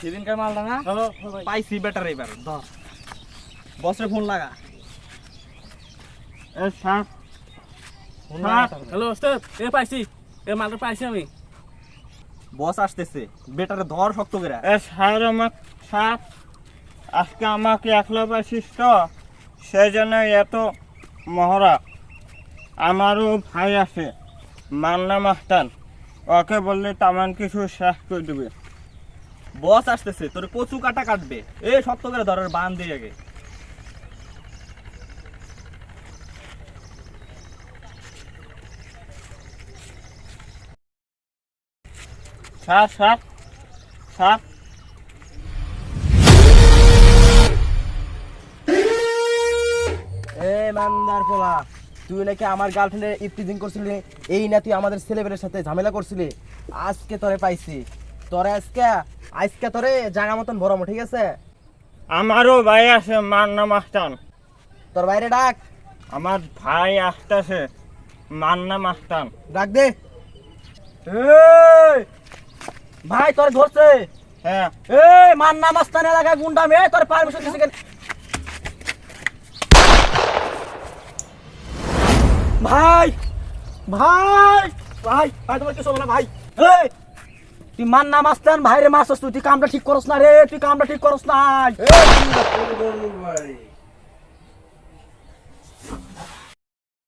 সেদিনকার মালটা না পাইছি বেটার এবার। ধর। বসরে ফোন লাগা। এ স্যার হ্যাঁ। হ্যালো ওস্তাদ এ পাইছি। এ মালটা পাইছি আমি। বস আসতেছে। বেটারে ধর শক্ত করে। এ স্যার আমার স্যার আজকে আমাকে একলা পাইছিস তো? সেই জন্য এত মহড়া। আমারও ভাই আছে। মান্না মাস্তান। ওকে বললে তেমন কিছু শেষ করে দেবে। বস আসতেছে, তোর কচু কাটা কাটবে। এ, শক্ত করে ধরার বান দিয়ে আগে। এ, মান্দার পোলা, তুই নাকি আমার গার্লফ্রেন্ডের ইফটিজিং করছিলি? এই না তুই আমাদের ছেলেবেলের সাথে ঝামেলা করছিলি? আজকে তোরে পাইছি। তোরে আজকে আজকে তোরে জায়গা মতন ভরমো ঠিক আছে? আমারও ভাই আছে মান্না মাস্তান তোর বাইরে ডাক। আমার ভাই আসতেছে মান্না মাস্তান ডাক দে। এই, ভাই তোরে ধরছে। হ্যাঁ। এই মান্না মাস্তান এলাকায় গুন্ডা মেয়ে তোর পারমিশন দিছে কেন? ভাই ভাই ভাই ভাই তোমার কিছু হবে না ভাই। এই তুই মান্না মাস্তান ভাইরে মারছস তুই কামটা ঠিক করস না রে, তুই কামটা ঠিক করস না।